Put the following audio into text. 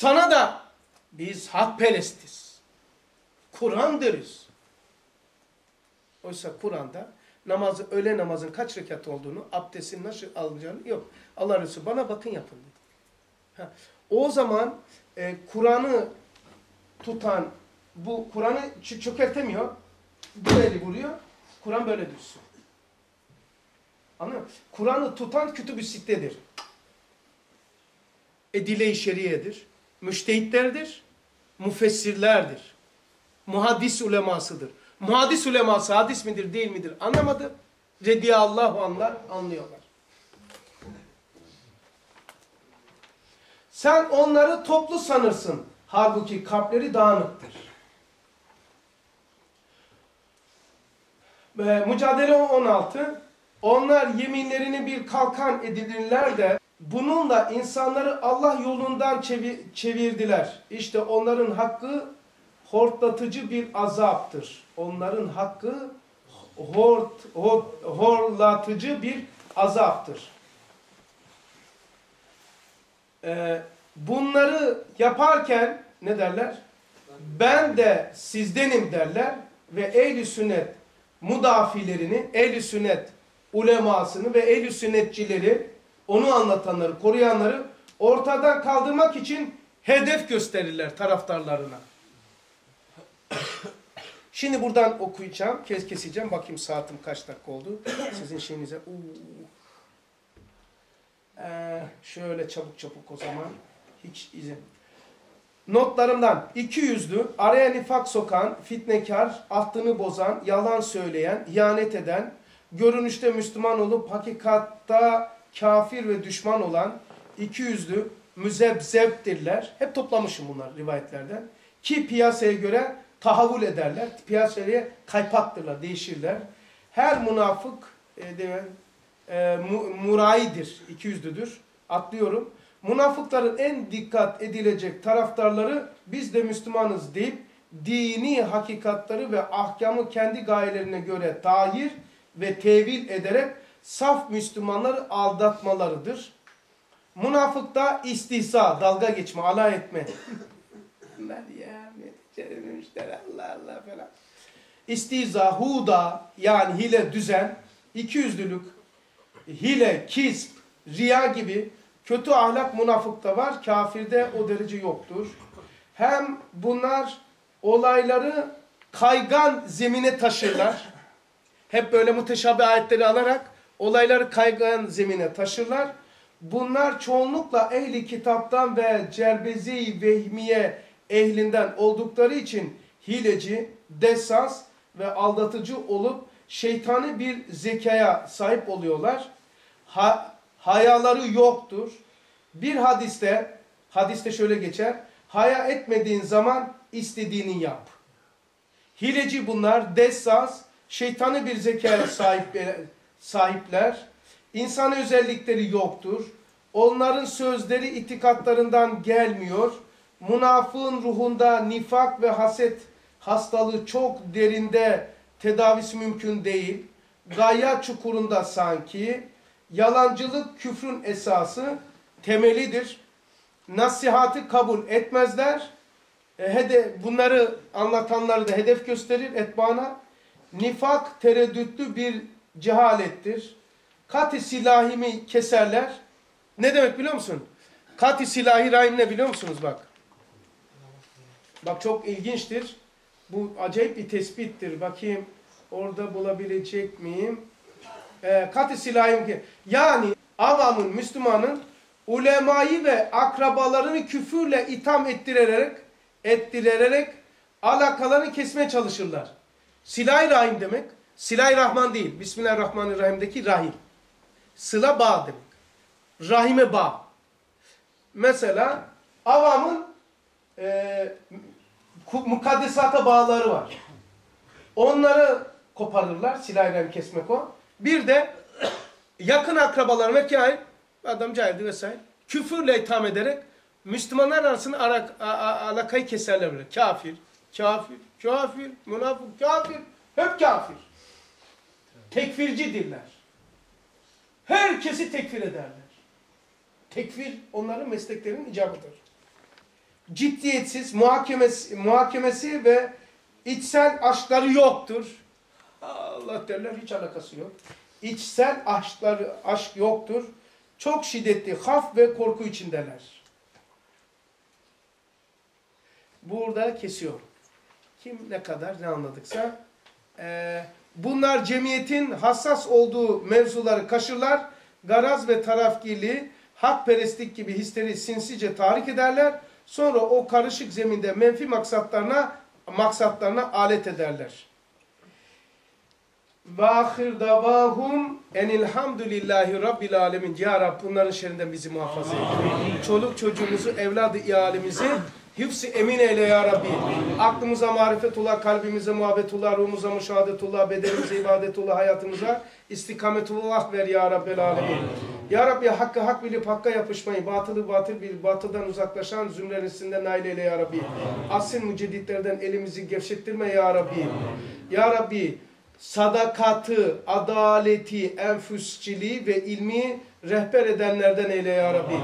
Sana da biz hakperestiz. Kur'an deriz. Oysa Kur'an'da namazı, öğle namazın kaç rekat olduğunu, abdestin nasıl alınacağını yok. Allah Resulü bana bakın yapın dedi. Ha, o zaman e, Kur'an'ı tutan, bu Kur'an'ı çökertemiyor. Bu eli vuruyor. Kur'an böyle düşsün. Anlıyor musun? Kur'an'ı tutan kütüb-ü sittedir. Edile-i şeriyedir. Müştehitlerdir. Müfessirlerdir. Muhaddis ulemasıdır. Muhaddis uleması hadis midir değil midir anlamadı. Rediyallahu anlar anlıyorlar. Sen onları toplu sanırsın. Halbuki kalpleri dağınıktır. Ee, Mücadele 16 Onlar yeminlerini bir kalkan edinirler de bununla insanları Allah yolundan çevirdiler. İşte onların hakkı hortlatıcı bir azaptır. Onların hakkı hort, hort, horlatıcı bir azaptır. Ee, bunları yaparken ne derler? Ben de sizdenim derler ve ehl-i sünnet mudafilerini, ehl-i sünnet ulemasını ve ehl-i sünnetçileri, onu anlatanları, koruyanları ortadan kaldırmak için hedef gösterirler taraftarlarına. Şimdi buradan okuyacağım, kes keseceğim. Bakayım saatim kaç dakika oldu. Sizin şeyinize. Ee, şöyle çabuk çabuk o zaman. Hiç izin. Notlarımdan iki yüzlü, araya nifak sokan, fitnekar, ahdını bozan, yalan söyleyen, ihanet eden, görünüşte Müslüman olup hakikatta kafir ve düşman olan iki yüzlü müzebzebdirler. Hep toplamışım bunlar rivayetlerden. Ki piyasaya göre tahavül ederler. Piyasaya kaypaktırlar, değişirler. Her münafık e, demen, e, mu, muraidir, iki yüzlüdür. Atlıyorum. Münafıkların en dikkat edilecek taraftarları biz de Müslümanız deyip dini hakikatları ve ahkamı kendi gayelerine göre tahir ve tevil ederek saf Müslümanları aldatmalarıdır. Münafıkta istihza, dalga geçme, alay etme. Meryem, Allah Allah falan. İstiza, huda yani hile, düzen, ikiyüzlülük, hile, kisp, riya gibi kötü ahlak münafıkta var. Kafirde o derece yoktur. Hem bunlar olayları kaygan zemine taşırlar. Hep böyle muteşabih ayetleri alarak olayları kaygan zemine taşırlar. Bunlar çoğunlukla ehli kitaptan ve cerbezi vehmiye ehlinden oldukları için hileci, dessas ve aldatıcı olup şeytani bir zekaya sahip oluyorlar. Ha, hayaları yoktur. Bir hadiste, hadiste şöyle geçer, haya etmediğin zaman istediğini yap. Hileci bunlar, dessas, şeytani bir zekaya sahip, sahipler. İnsan özellikleri yoktur. Onların sözleri itikatlarından gelmiyor. Münafığın ruhunda nifak ve haset hastalığı çok derinde tedavisi mümkün değil. Gaya çukurunda sanki yalancılık küfrün esası temelidir. Nasihatı kabul etmezler. E, hede, bunları anlatanları da hedef gösterir etbana. Nifak tereddütlü bir cehalettir. Kati silahimi keserler. Ne demek biliyor musun? Kati silahi rahim ne biliyor musunuz bak. Bak çok ilginçtir. Bu acayip bir tespittir. Bakayım orada bulabilecek miyim? E, Kati silahim ki. Yani avamın, Müslümanın ulemayı ve akrabalarını küfürle itham ettirerek ettirerek alakalarını kesmeye çalışırlar. Silah-i Rahim demek. Silah-i Rahman değil. Bismillahirrahmanirrahim'deki rahim. Sıla bağ demek. Rahime bağ. Mesela avamın e, mukaddesata bağları var. Onları koparırlar. Silah-i Rahim kesmek o. Bir de yakın akrabalar ve kain adam cahildi vesaire. Küfürle itham ederek Müslümanlar arasında alakayı keserler böyle. Kafir, kafir, kafir, münafık, kafir. Hep kafir. Tekfircidirler. Herkesi tekfir ederler. Tekfir onların mesleklerinin icabıdır. ciddiyetsiz, muhakemesi, muhakemesi ve içsel aşkları yoktur. Allah derler hiç alakası yok. İçsel aşkları, aşk yoktur. Çok şiddetli haf ve korku içindeler. Burada kesiyorum. Kim ne kadar ne anladıksa. Ee, bunlar cemiyetin hassas olduğu mevzuları kaşırlar. Garaz ve tarafgirliği, hakperestlik gibi hisleri sinsice tahrik ederler. Sonra o karışık zeminde menfi maksatlarına maksatlarına alet ederler. Ve ahir davahum enilhamdülillahi rabbil alemin. Ya Rab bunların şerrinden bizi muhafaza et. Çoluk çocuğumuzu, evladı ihalemizi hıfz emin eyle ya Rabbi. Aklımıza marifetullah, kalbimize muhabbetullah, ruhumuza müşahadetullah, bedenimize ibadetullah, hayatımıza istikametullah ver ya Rabbel alemin. Ya Rabbi hakkı hak bilip hakka yapışmayı, batılı batıl bilip batıldan uzaklaşan zümresinden nail eyle ya Rabbi. Asil mücedditlerden elimizi gevşettirme ya Rabbi. Ya Rabbi sadakatı, adaleti, enfüsçiliği ve ilmi rehber edenlerden eyle ya Rabbi.